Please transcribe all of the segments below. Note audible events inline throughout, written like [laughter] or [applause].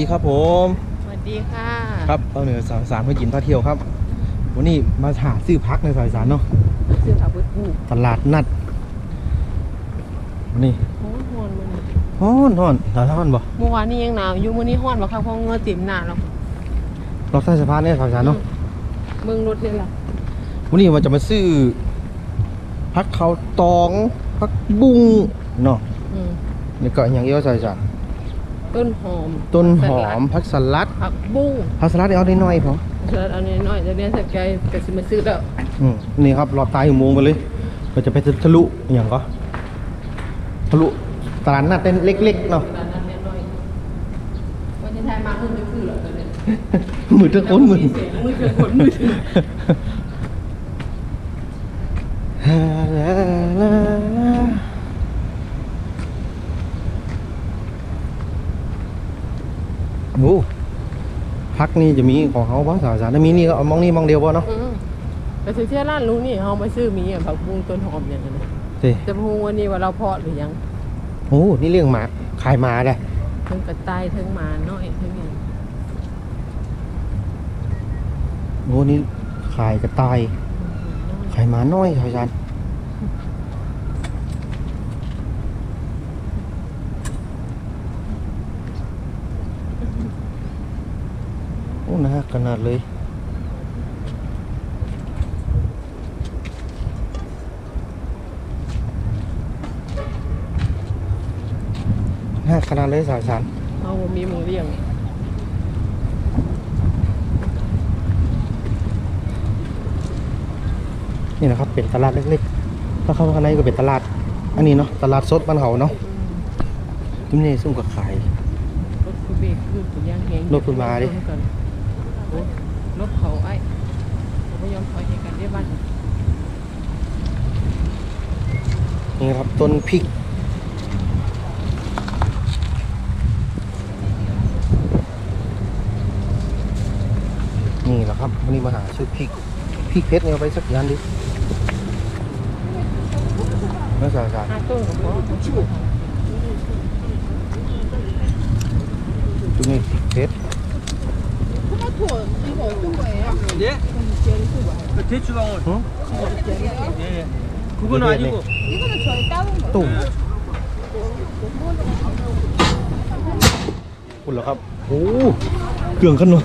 วัสดีครับผมสวัสดีค่ะ ครับเอาเหนือสาวสารเพื่อกินพาเที่ยวครับ วันนี้มาหาซื้อพักในสายสารเนาะซื้อผักบุ้งตลาดนัดนี่โอ้ยฮ้อนมันฮ้อนฮ้อนตลาดฮ้อนบ่เมื่อวานนี้ยังหนาวอยู่มื้อนี้ฮ้อนบ่ครับเพราะเงือติ่มหน้าแล้วรอบใต้สะพานเนี่ยสายสารเนาะเบิ่งรถนี่ล่ะวันนี้มันจะมาซื้อพักเขาวตองพักบุ้งเนาะอืมนี่ก็อย่างเดียวสายสาร ต้นหอมต้นหอมพักสลัดผักบุ้งพักสลัดเอาได้น้อยพอเชิญเอาน้อยๆเดี๋ยวนี้สักใจก็สิมาซื้อแล้วอืมนี่ครับรอตายอุโมงค์ไปเลย ก็จะไปทะลุอย่างก็ทะลุตลาดนัดเป็นเล็กๆเนาะร้านนั้นน้อยๆวันนี้ทายมาเพิ่นจะคือเหรอตอนนี้มือเตะก้นมือเสียงมือเถือคนมือถือ โอ้พักนี่จะมีของเขาบ้างสาวสารถ้ามีนี่ก็เอามองนี่มองเดียวป่ะเนาะอืมไปซื้อที่ร้านลุงนี่เฮามาซื้อมีอะผักบุ้งต้นหอมอย่างนั้นนะเต้จะพูวันนี้ว่าเราเพาะหรือยังโอ้นี่เรื่องหมาขายหมาได้ถึงกระต่ายถึงหมาน้อยถึงอย่างโอ้นี่ขายกระต่ายขายหมาน้อยสาวสาร โอ้นะขนาดเลยน่าขนาดเลยสาวสารเอาบ่มีหมึงเลี้ยงนี่นะครับเป็นตลาดเล็กๆ ถ้าเข้าข้างในก็เป็นตลาด อันนี้เนาะตลาดสดบ้านเขาเนาะที่นี่ซุ่มกับขายรถคือเบรกคือตัวย่างแหงรถขึ้นมาดิ โอ้รถเขาไอ้ผมไม่ยอมถอยให้กันได้บ้าน นี่ครับ ต้นพริก นี่แหละครับวันนี้มาหาซื้อพริกพริกเพชรเนี่ยไปสักยันดิไม่ใช่ใส่ตรงนี้พริกเพชรเจ๊เจ๊ชุดลองเลย 응? 예. 그건 아니고. 또. คุณเหรอครับ โอ้เครื่องขนม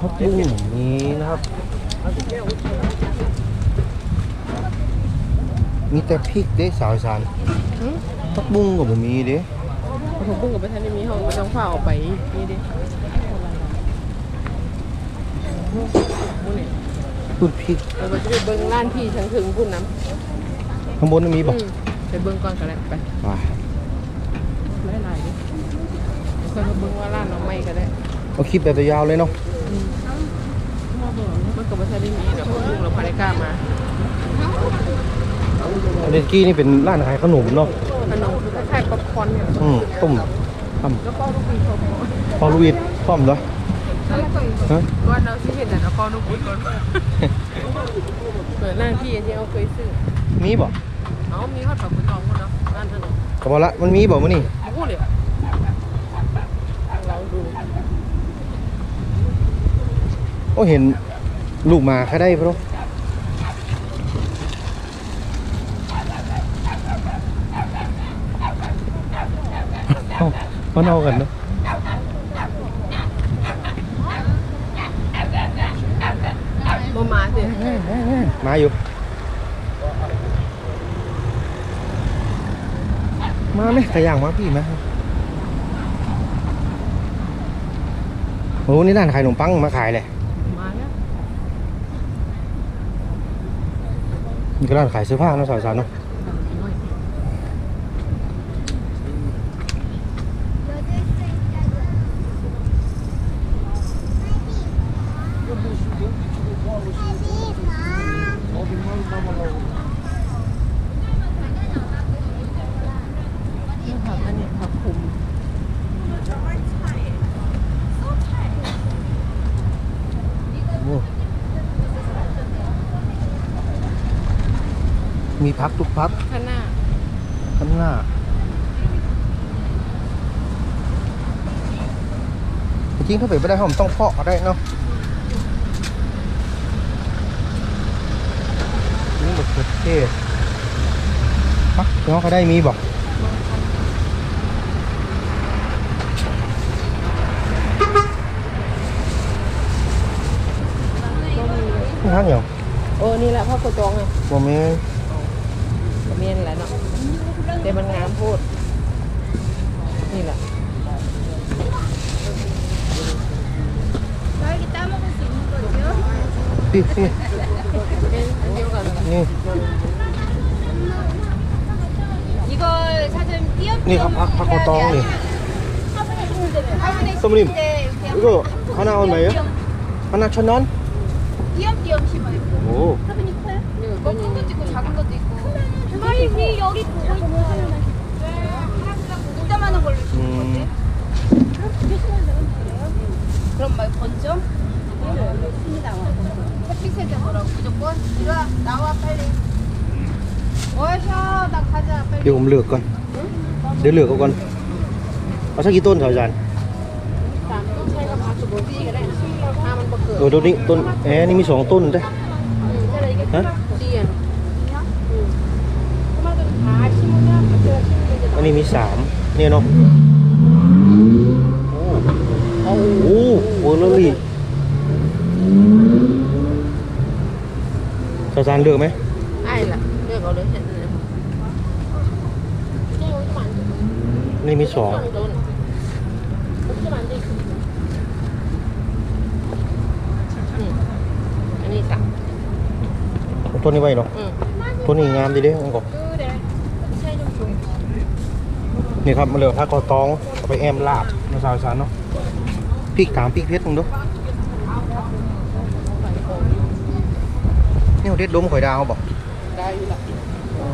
พักบุ้งนี้นะครับ มีแต่พริกเด้สาวสารพักบุ้งกับผมมีเด้ ผมพุ่งกับไปทันได้มีห้องไปต้องเฝ้าออกไปนี่ดิพุ่นนี่พูดพริกเราจะไปเบิ้งร้านพี่ทั้งถึงพุ่นน้ข้างบนมีำบอกอืมไปเบิ้งก่อนก็ได้ไปว้าหลายๆดิเคยมาเบิ้งว่าร้านน้องไม่ก็ได้เอาคลิปแบบยาวเลยเนาะมันก็ไม่ใช่ได้มีแต่พุ่งเราพาได้กล้ามาอันนี้กี้นี่เป็นร้านขายขนมเนาะ ป๊อปคอร์นเนี่ยอืมต้มทแล้วก็ลูกปีชมำพอลูอิดพร้อมเหรอฮะว่าเราที่เห็นแต่ละครลูกปีก่อนเปิดร้านพี่ที่เขาเคยซื้อมีบอกเอามีข้าวผัดกุยทองคนเนาะร้านถนนกระบอกละมันมีบอกมั้นี่พูดเลยอะเราดูโอ้เห็นลูกหมาแค่ได้ปะเมันเอากันเนาะบ่มาสิมาอยู่ มาไหมขย่างมาพี่ไหมโอ้นี่ร้านขายขนมปังมาขายเลยมาแล้วนี่ก็ร้านขายเสื้อผ้าเนาะสาวๆเนาะ นี่ผักอันนี้ผักคุม โอ้ มีพักทุกพักข้างหน้าข้างหน้า จริงๆถ้าเป็นไม่ได้ผมต้องเพาะก็ได้เนาะนี่มะเขือเทศพักน้องเขาได้มีบอกนี่ฮักอย่างโอ้นี่แหละพ่อกระจองไงบ่แมี กระเมียนแหละเนาะแต่ มันงามโพูด นี่แหละ 저에게 따먹을 수 있는 거죠? พี่พี่ เป็นอันเดียวกันนั่นแหละ นี่ 이걸 사장님 띄엄띄엄 นี่ครับพักพักกอตองนี่ 화분에 심으면 화분에 선배님, 심을 때 이렇게 이거 하나 얼마예요? 하나 천 원? 띄엄띄엄 심어요. 오. 화분이 아니 우리 여기 보고 있는 문자만은 걸로 주는 건데 그럼 말 건져? lửa con. Để lửa con. Nó sẽ ghi tôn rồi dàn Rồi đốt định tôn Ê, anh mới xuống tôn rồi đấy. Hả? ันนี้มีสามเนี่ยเนาะโอ้โหโอ้โหแล้วนี่อาจารเลือกไหมไอ้ล่ะเลือกเอาเลยเห็นเลยนี่มีสองโดนอันนี้สักเอาต้นนี้ไว้เนาะต้นนี้งามดีเด้อันก่อ นี่ครับมาเลยถ้ากอตองเอาไปแอมลาบมาสาวสารเนาะพริกถามพริกเพชรมึงดูนี่เขาเด็ดดมข่อยดาวบอกได้อยู่ละอ๋อ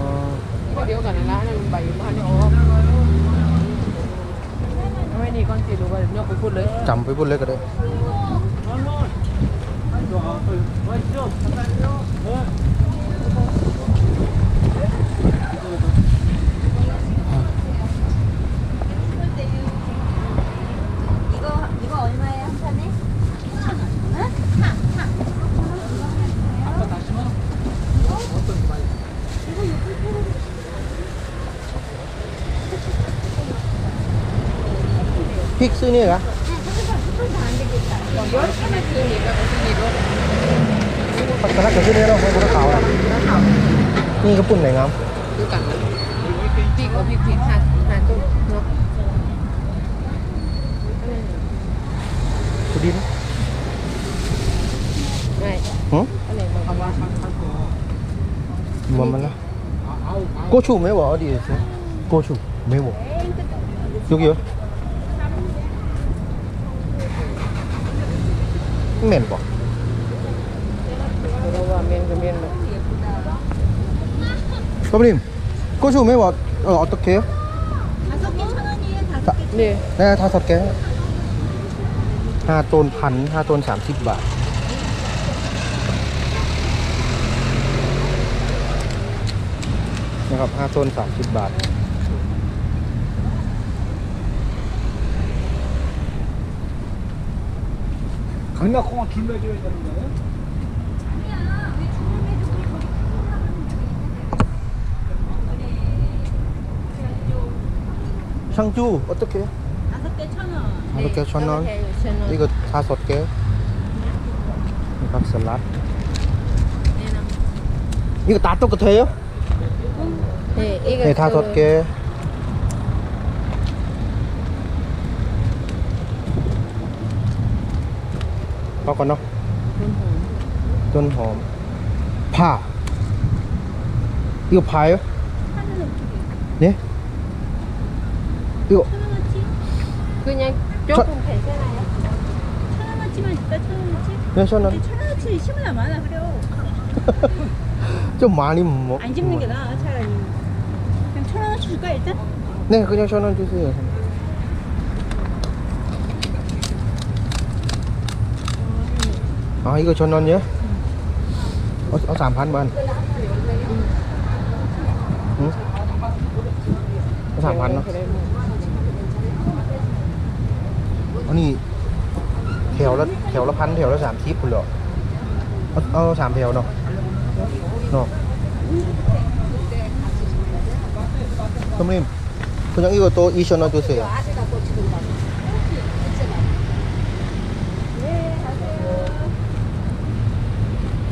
ก็เดียวกันนะนั่นใบพันนี่อ๋อทำไมนี่ก่อนสิรู้ว่าเดี๋ยวยกไปพูดเลยจำไปพูดเลยก็ได้이거 บซื้อนี่เนาะให้คนขาวอะนี่กระปุ่นไหนงามคือกันพริกเอาพริกพริกห้าห้าต้นเนาะสุดินไงหึอันไหนบางคำว่ามันมันละโกชูไม่บอกดิสิโกชูไม่บอกยกเยอะ เหม็นบอก เราว่าเมียนกับเมียนเลย 선배님 고추 매워 어, 어떻게 해요? 다섯 개 천 원이에요. 다섯 개. นี่ 네 다섯 개 하나 돈 반, 하나 돈 30바 강낙공원 줄 매줘야 되는 거예요? 상주 어떻게? 다섯 개 천원. 다섯 개 천원? 네, 이거 다섯 개? 박살라. 네, 이거 다 똑같아요? 네, 이거 네 다섯 그 개. 먹어 너. 돈หอม 파. 이거 파요? 네? 이거 천 원어치? คือยังโจ๊กคุณแผ่นเส้นอะไรอะ 천 원어치만 줄까? 천 원어치? 몇 천 원? 근데 천 원어치 심으나 많아 그래. [laughs] 좀 많이 먹. 안 집는 게 나아 차라리. 그냥 천 원어치 줄까 일단? 네, 그냥 천원 주세요. อ๋ออีกชนนอนเยอะเอาเอาสามพันบอลเอาสามพันเนาะอันี่แถวละแถวละพันแถวละสามทิพคุณเหรอเอาเอาสามแถวเนาะเนาะทำไมคุณยังอีกตัวอีชนนอนตัวเสีย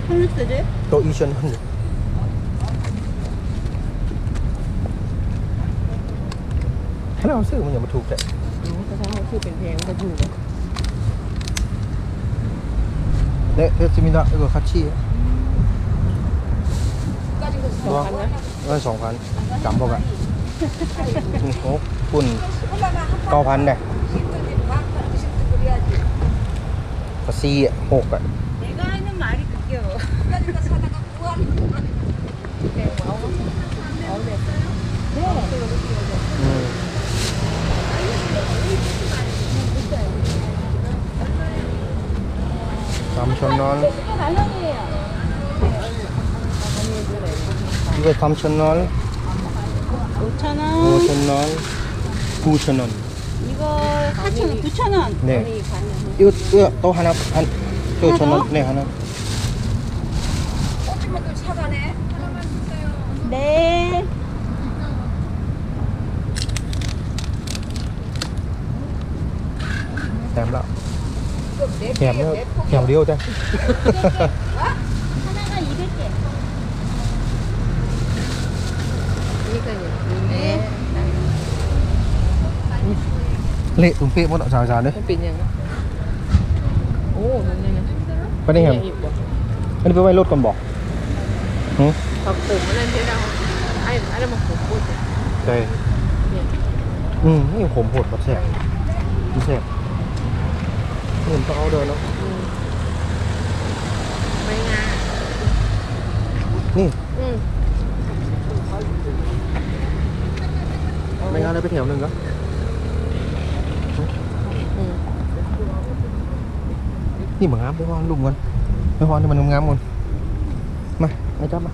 100세 제? 너 2천 원. 하나 없어 요. 그냥 뭐 두 개. ภาษาเขาคือเป็นแพงก็อยู่ 네, 됐습니 다. 이거 같 이. ก็จะถูกสองพันนะ 이건 정 관. 안 먹 어. 중국 분. 9,000 네. ก็สี่หกอะ 3천원 이거 3천원 5천원. 5천원. 9천원. 이거 4천원 9천원. 네. 이거 또 하나 한 9천원 네 하나. 차가네. 하나만 주세요. 네. 뱀 đó. 뱀 nữa. 뱀 điêu ta. 하나가 200개. 이거요. 네. lệ tùng pịa bọn họ rào rào đấy Vẫn anh hèm Vẫn anh vừa bay lốt còn bỏ Ừ. ผักขมอันนั้นที่เราไอ้อันนั้นมันขมพูดเนี่ย Đây. เนี่ย Ừ, nhiều khổm hột bật xẹp. Bật xẹp. Nhìn to đâu nó. อืมไม่งา Nè, อืม mày ngang đây bên thèo nừng đó. อืมนี่มันงามไปฮอนลุงกันไปฮอนที่มันงามๆก่อน มาไอ้จับมา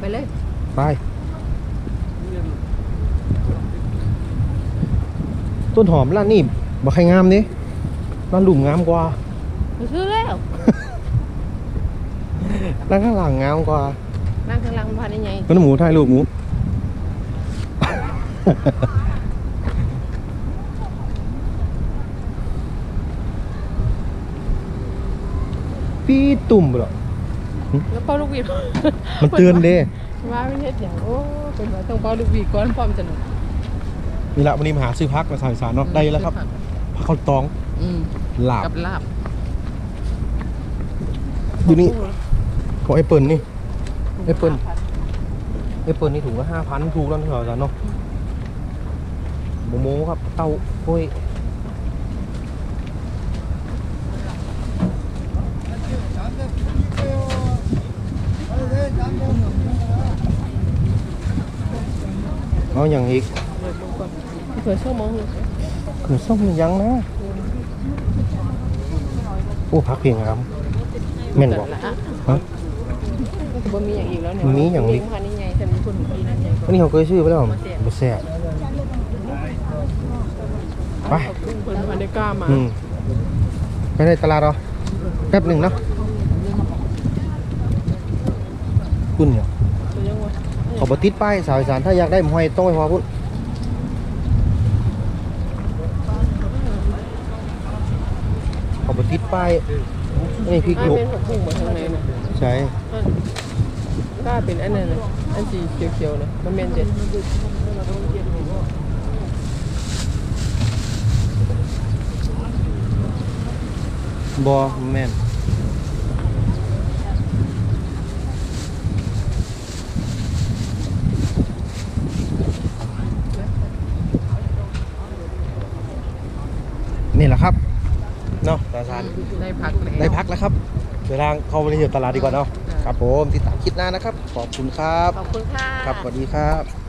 ไปเลย ไป ต้นหอมร้านนี่บ่ใครงามนี่ร้านลุงงามกว่าไปซื้อแล้วร้านข้างหลังงามกว่านั่งข้างหลังพันยังไงต้นหมูถ่ายรูปหมูพี่ตุ่มเหรอ แล้วเป้าลูกหวีดมันเตือนเด้ว่าไม่เฮ็ดอย่างโอ้เป็นว่าต้องเป้าลูกหวีดก่อนพร้อมจะหนุกนี่ละวันนี้มาหาซื้อพักมาสายสารเนาะได้แล้วครับพักข้าวตองอืมลาบกับลาบอยู่นี่ของไอ้เปิลนี่แอปเปิ้ลไอ้เปิลนี่ถุงละห้าพันถูกแล้วนะสายสารเนาะโมโมครับเต้าโอ้ย เอาอย่างอีกเผื่อช่วโมงหนึ่อส้มยังนะโอ้พักเพียงครับแม่นบอกฮะบ่มีอย่างอีกแล้วเนี่ยมีอย่างอีกพันนี่ไงฉันมีคนของพี่นั่นไงอันนี้เขาเคยชื่อไปแล้วบแซ่บไปมันได้กล้ามาไปในตลาดเหรอแป๊บหนึ่งเนาะคุณเนี่ย เขาบติดป้ายสาวอีสารถ้าอยากได้หมอยต้องไปพอพุ่นเขาบติดป้ายนี่พริกอ่าหยวกเป็นผักบุ้งเหมือนข้างในน่ะใช่กล้าเป็นอันนั้นน่ะอันสีเขียวๆน่ะมันแม่นเด็ดบอแม่นนี่แหละครับ เนาะตาซานได้พักแล้วได้พักแล้วครับเดี๋ยวทางเข้าไปเที่ยวตลาดดีกว่าเนาะค่ะครับผมติดตามคลิปหน้านะครับ ขอบคุณครับขอบคุณค่ะครับสวัสดีครับ